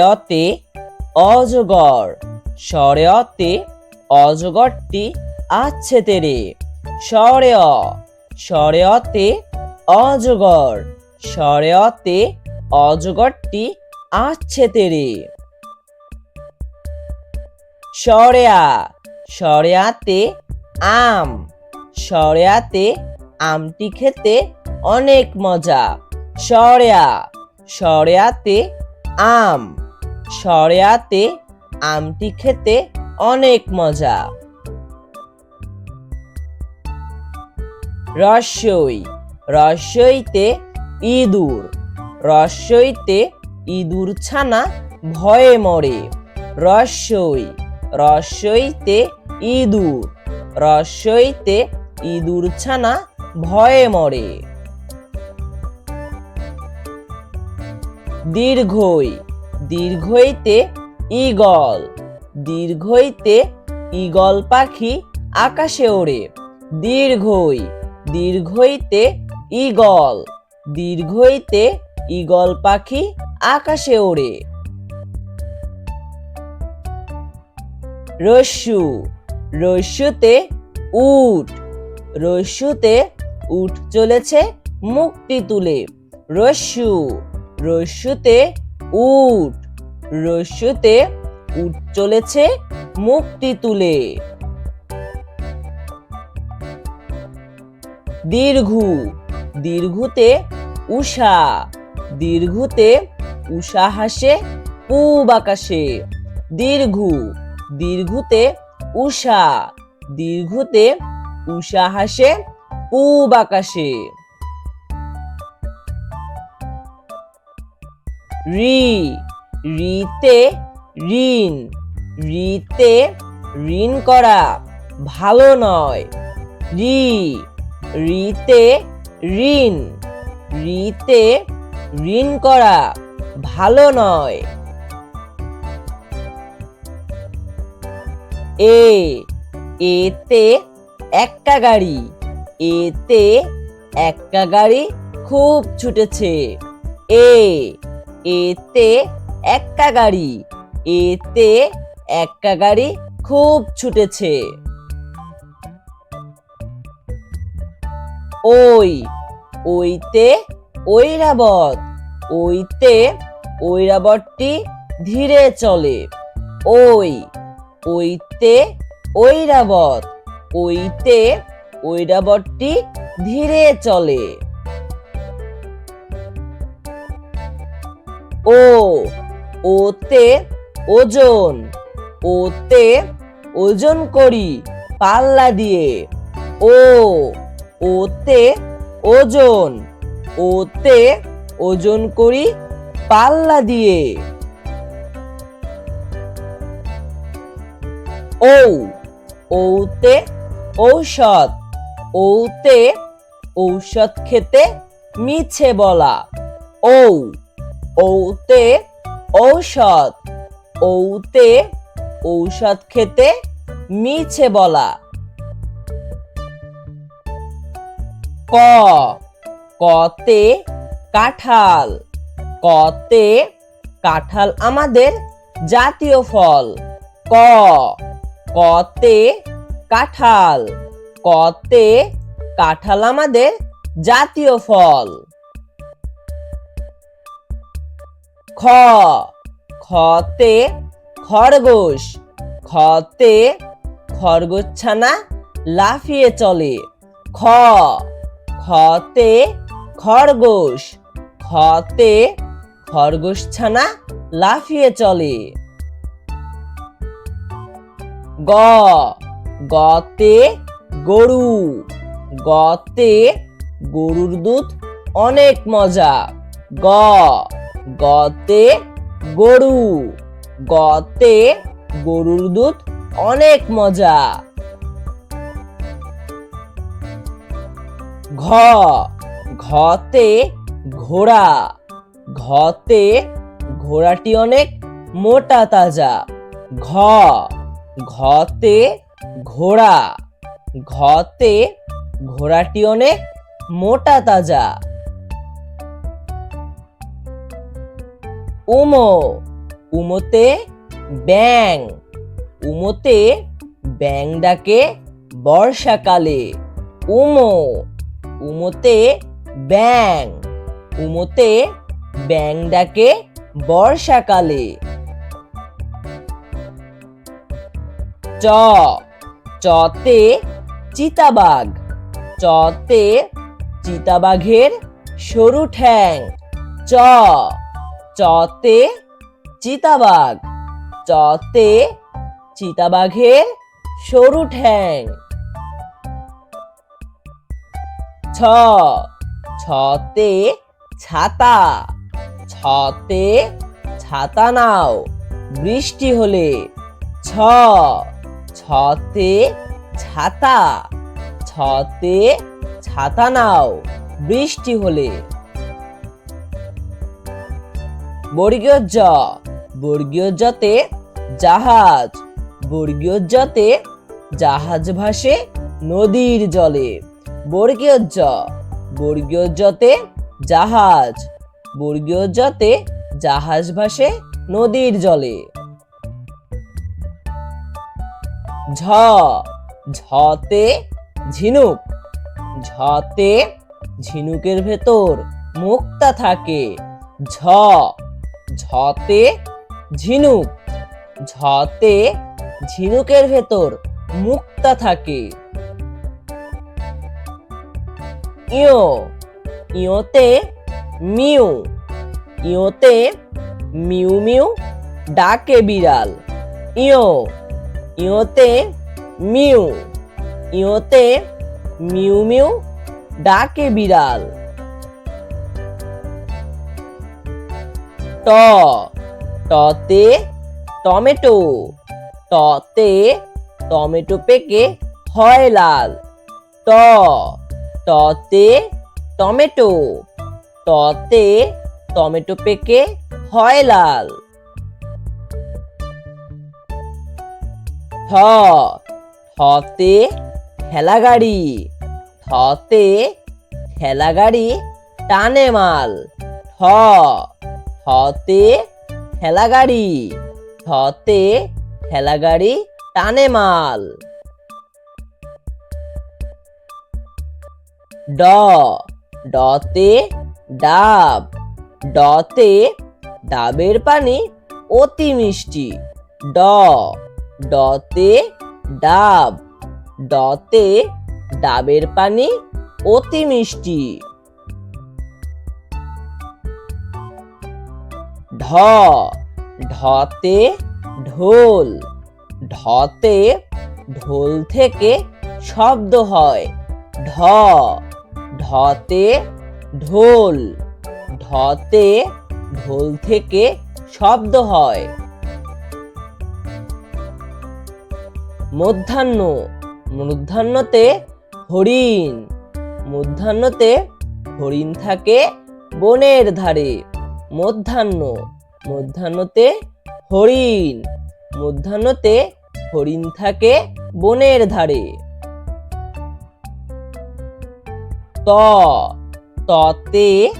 অতে অজগর স্বরে অতে অজগরটি আছে তেরে। স্বরে অতে অজগর স্বরে অজগরটি আছে তেরে। সরেয়া, সরেয়াতে আম, সরেয়াতে আমটি খেতে অনেক মজা। সরেয়া সরেয়াতে আম। সরেয়াতে আমটি খেতে অনেক মজা। রস্যই রস্যইতে ইঁদুর। রস্যইতে ইঁদুর ছানা ভয়ে মরে। রস্যই রস্যইতে ইঁদুর। রস্যইতে ইঁদুর ছানা ভয়ে মরে। দীর্ঘই। দীর্ঘইতে ঈগল। দীর্ঘইতে ঈগল পাখি আকাশে ওড়ে। দীর্ঘই। দীর্ঘইতে ঈগল। দীর্ঘইতে ঈগল পাখি আকাশে ওড়ে। রস্যু। রস্যুতে উট। রস্যুতে উট চলেছে মুক্তি তুলে। রস্যু। রস্যুতে উট। রস্যুতে উট চলেছে, মুক্তি তুলে। দীর্ঘু। দীর্ঘুতে উষা। দীর্ঘুতে উষা হাসে, পূব আকাশে। দীর্ঘু। দীর্ঘুতে উষা। দীর্ঘুতে উষা হাসে, পূব আকাশে। রি, রিতে ঋণ রিতে ঋণ করা ভালো নয়। রি, রিতে ঋণ রিতে ঋণ করা ভালো নয়। এ, এতে একটা গাড়ি, এতে একটা গাড়ি খুব ছুটেছে। এ এতে একটা গাড়ি, এতে একটা গাড়ি খুব ছুটেছে। ওই, ওইতে ঐরাবত, ওইতে ঐরাবতটি ধীরে চলে। ওই, ওইতে ঐরাবত, ওইতে ঐরাবতটি ধীরে চলে। ও, ওতে ওজন ওতে ওজন করি পাল্লা দিয়ে। ও, ওতে ওজন ওতে ওজন করি পাল্লা দিয়ে। ও ওতে ঔষধ ওতে ঔষধ খেতে মিছে বলা। ঔ ঔতে ঔষধ ঔতে ঔষধ খেতে মিছে বলা। ক, কতে কাঁঠাল কতে কাঁঠাল আমাদের জাতীয় ফল। ক, কতে কাঁঠাল কতে কাঁঠাল আমাদের জাতীয় ফল। খ, খতে খরগোশ খতে খরগোশ ছানা লাফিয়ে চলে। খ, খতে খরগোশ খতে খরগোশ ছানা লাফিয়ে চলে। গ, গতে গরু, গতে গরুর দুধ অনেক মজা। গ গতে গরু। গতে গরুর দুধ অনেক মজা। ঘ, ঘতে ঘোড়া। ঘতে ঘোড়াটি অনেক মোটা তাজা। ঘ, ঘতে ঘোড়া। ঘতে ঘোড়াটি অনেক মোটা তাজা। উমো। উমোতে ব্যাং উমোতে ব্যাং ডাকে বর্ষাকালে। উমো। উমোতে ব্যাং উমোতে ব্যাং ডাকে বর্ষাকালে। চ। চতে চিতাবাঘ। চতে চিতাবাঘের সরু ঠ্যাং। চ। চতে চিতাবাঘ। চতে চিতাবাঘের সরু ঠ্যাং। ছ। ছতে ছাতা। ছতে ছাতা নাও, বৃষ্টি হলে। ছ। ছতে ছাতা। ছতে ছাতা নাও, বৃষ্টি হলে। বর্গীয় জ। বর্গীয় জতে জাহাজ। বর্গীয় জতে জাহাজ ভাসে নদীর জলে। বর্গীয় জ। বর্গীয় জতে জাহাজ। বর্গীয় জতে জাহাজ ভাসে নদীর জলে। ঝ। ঝতে ঝিনুক। ঝতে ঝিনুকের ভেতর মুক্তা থাকে। ঝ। ঝতে ঝিনুক। ঝতে ঝিনুকের ভেতর মুক্তা থাকে। ইয়ো। ইয়োতে মিউ। ইয়োতে মিউ মিউ ডাকে বিড়াল। ইয়ো। ইয়োতে মিউ। ইয়োতে মিউ মিউ ডাকে বিড়াল। ট। টতে টমেটো। টতে টমেটো পেকে হয় লাল। ট। টতে টমেটো। টতে টমেটো পেকে হয় লাল। ঠ। ঠতে ঠেলাগাড়ি। ঠতে ঠেলাগাড়ি টানে মাল। ঠ। ঠতে ঠেলাগাড়ি ঠতে ঠেলাগাড়ি টানে মাল। ড, ডতে ডাব, ডতে ডাবের পানি অতি মিষ্টি। ড, ডতে ডাব, ডতে ডাবের পানি অতি মিষ্টি। ঢ, ঢতে ঢোল ঢতে ঢোল থেকে শব্দ হয়। ঢ, ঢতে ঢোল ঢতে ঢোল থেকে শব্দ হয়। মধ্যাহ্ন, মধ্যাহ্নতে হরিণ মধ্যাহ্নতে হরিণ থাকে বনের ধারে। মধ্যাহ্ন। মধ্যাহ্নতে হরিণ। মধ্যাহ্নতে হরিণ থাকে বনের ধারে। ত। ততে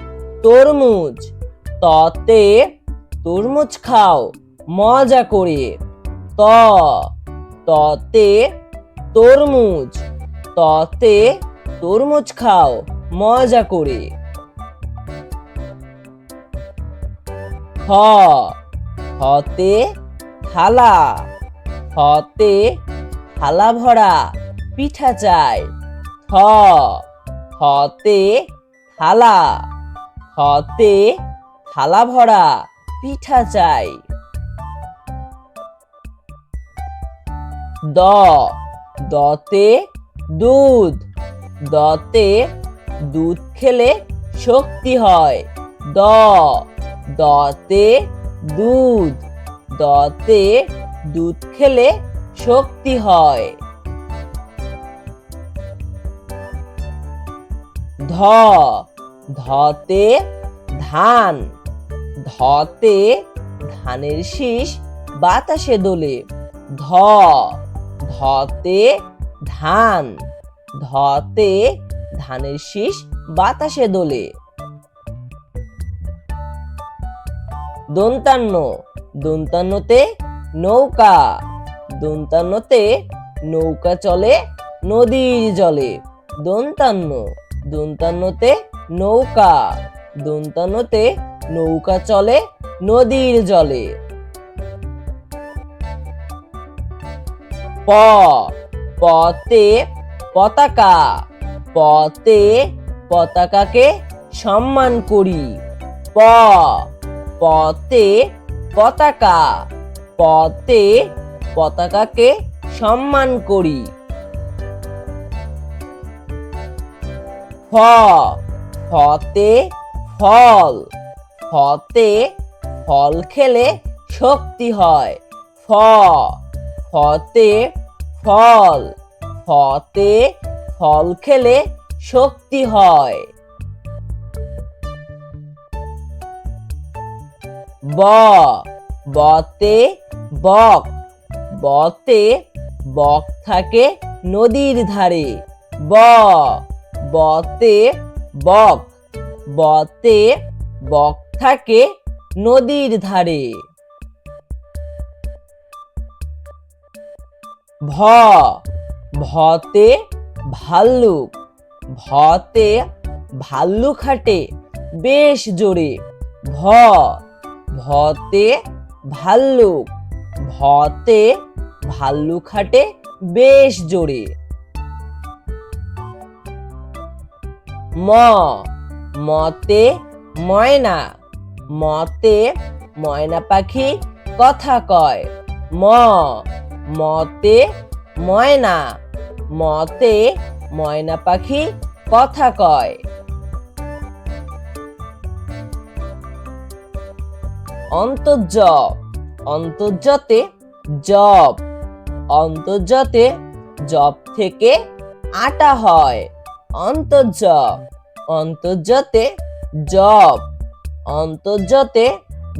তরমুজ। ততে তরমুজ খাও, মজা করে। ত। ততে তরমুজ। ততে তরমুজ খাও, মজা করে। হ, হতে থালা হতে থালা ভরা, পিঠা চাই। হ, হতে থালা হতে থালা ভরা, পিঠা চাই। দ, দতে দুধ দতে দুধ খেলে শক্তি হয়। দ দতে দুধ। দতে দুধ খেলে শক্তি হয়। ধ। ধতে ধান। ধতে ধানের শীষ বাতাসে দোলে। ধ। ধতে ধান। ধতে ধানের শীষ বাতাসে দোলে। দন্তান্ন। দন্তান্নতে নৌকা। দন্তান্নতে নৌকা চলে, নদীর জলে। দন্তান্ন। দন্তান্নতে নৌকা। দন্তান্নতে নৌকা চলে, নদীর জলে। প। পতে পতাকা। পতে পতাকাকে সম্মান করি। প। পতে পতাকা। পতে পতাকাকে সম্মান করি। ফ ফতে ফল। ফতে ফল খেলে শক্তি হয়। ফ, ফতে ফল। ফতে ফল খেলে শক্তি হয়। ব, বতে বক বতে বক থাকে নদীর ধারে। ব, বতে বক বতে বক থাকে নদীর ধারে। ভ, ভতে ভাল্লুক ভতে ভাল্লুক হাঁটে বেশ জোরে। ভ ভতে ভাল্লুক ভতে ভাল্লুক হাঁটে বেশ জোরে। ম, মতে ময়না মতে ময়না পাখি কথা কয়। ম, মতে ময়না মতে ময়না পাখি কথা কয়। অন্তর্জ অন্তর্জতে জব। অন্তর্জতে জব থেকে আটা হয়। অন্তর্জ অন্তর্জতে জব। অন্তর্জতে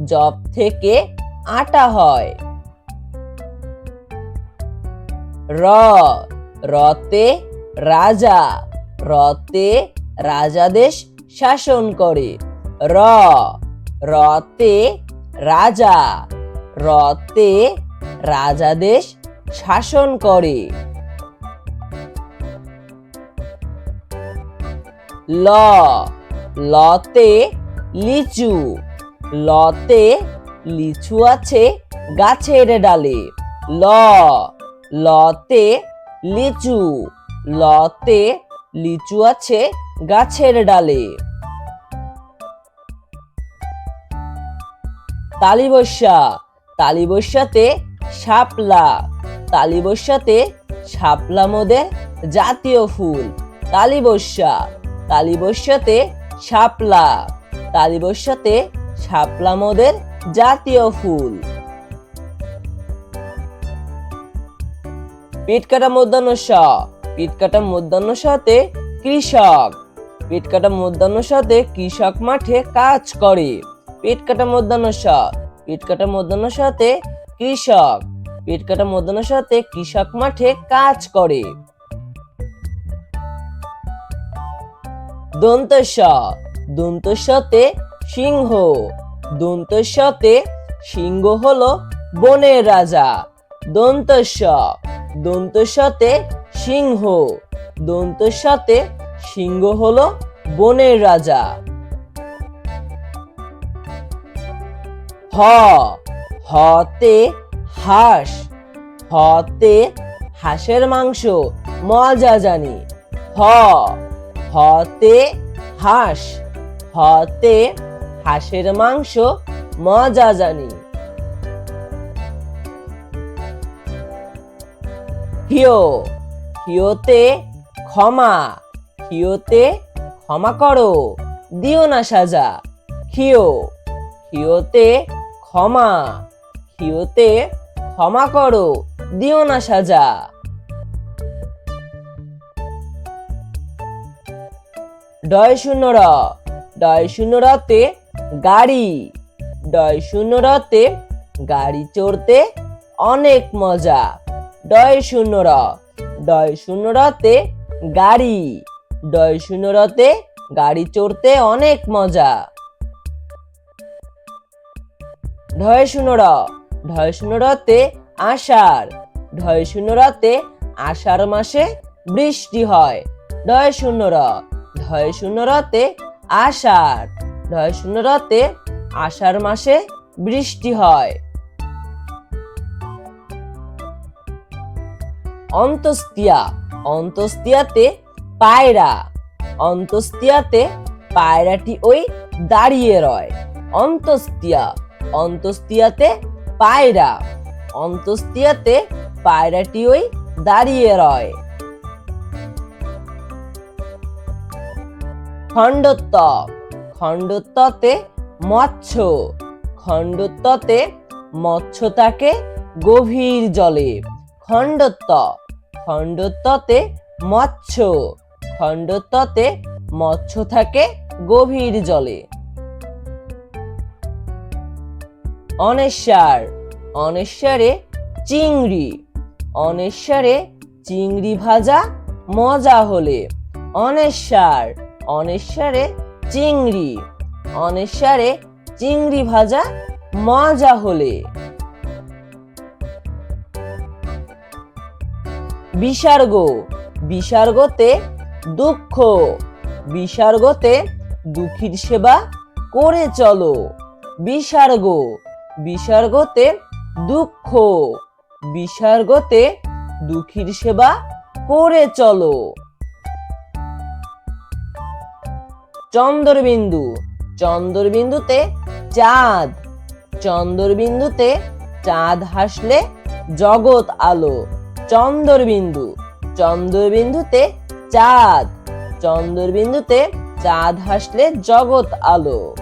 জব থেকে আটা হয়। র। রতে রাজা। রতে রাজাদেশ শাসন করে। র। রতে রাজা রতে রাজাদেশ শাসন করে। ল, লতে লিচু লতে লিচু আছে গাছের ডালে। ল, লতে লিচু লতে লিচু আছে গাছের ডালে। তালিবস্যা তালিবস্যাতে শাপলা। তালিবস্যাতে শাপলা মোদের জাতীয় ফুল। তালিবস্যা তালিবস্যাতে শাপলা। তালিবস্যাতে শাপলা মোদের জাতীয় ফুল। পিটকাটা মধ্যাহ্ন স পিটকাটা মধ্যাহ্ন সাথে কৃষক। পিটকাটা মধ্যাহ্ন সাথে কৃষক মাঠে কাজ করে। পিটকাটা মধ্যাহ্ন স পিটকাটা মধ্যাহ্ন সাথে কৃষক। পিটকাটা মধ্যাহ্ন সাথে কৃষক মাঠে কাজ করে। দন্তস্ব দন্তস্বতে সিংহ। দন্ত সাথে সিংহ হলো বনের রাজা। দন্তস্ব দন্তস্বতে সিংহ। দন্ত সাথে সিংহ হলো বনের রাজা। হ হতে হাঁস, হতে হাঁসের মাংস, মজা জানি। হ হতে হাঁস, হতে হাঁসের মাংস, মজা জানি। হিও হিওতে ক্ষমা হিওতে ক্ষমা করো, দিও না সাজা। হিও হিওতে ক্ষমা হিওতে ক্ষমা করো, দিও না সাজা। ডয় শূন্য র ডয় শূন্য রতে গাড়ি ডয় শূন্য রতে গাড়ি চড়তে অনেক মজা। ডয় শূন্য র ডয় শূন্য রতে গাড়ি ডয় শূন্য রতে গাড়ি চড়তে অনেক মজা। ঢয় শূন্য র। ঢয় শূন্য রতে আষাঢ়। ঢয় শূন্য রতে আষাঢ় মাসে বৃষ্টি হয়। ঢয় শূন্য র। ঢয় শূন্য রতে আষাঢ়। ঢয় শূন্য রতে আষাঢ় মাসে বৃষ্টি হয়। অন্তস্তিয়া। অন্তস্তিয়াতে পায়রা। অন্তস্তিয়াতে পায়রাটি ওই দাঁড়িয়ে রয়। অন্তস্তিয়া। অন্তস্তিয়াতে পায়রা। অন্তস্তিয়াতে পায়রাটি ওই দাঁড়িয়ে রয়। খণ্ডত্ব। খণ্ডত্বতে মৎস্য। খণ্ডত্বতে মৎস্য থাকে গভীর জলে। খণ্ডত্ব। খণ্ডত্বতে মৎস্য। খণ্ডত্বতে মৎস্য থাকে গভীর জলে। অনেশ্বর, অনেশ্বরে চিংড়ি অনেশ্বরে চিংড়ি ভাজা মজা হলে, অনেশ্বর, অনেশ্বরে চিংড়ি অনেশ্বরে চিংড়ি ভাজা মজা হলে। বিসর্গ বিসর্গতে দুঃখ বিসর্গতে দুঃখীর সেবা করে চলো। বিসর্গ বিসর্গতে দুঃখ বিসর্গতে দুঃখীর সেবা করে চলো। চন্দ্রবিন্দু, চন্দ্রবিন্দুতে চাঁদ চন্দ্রবিন্দুতে চাঁদ হাসলে জগৎ আলো। চন্দ্রবিন্দু, চন্দ্রবিন্দুতে চাঁদ চন্দ্রবিন্দুতে চাঁদ হাসলে জগৎ আলো।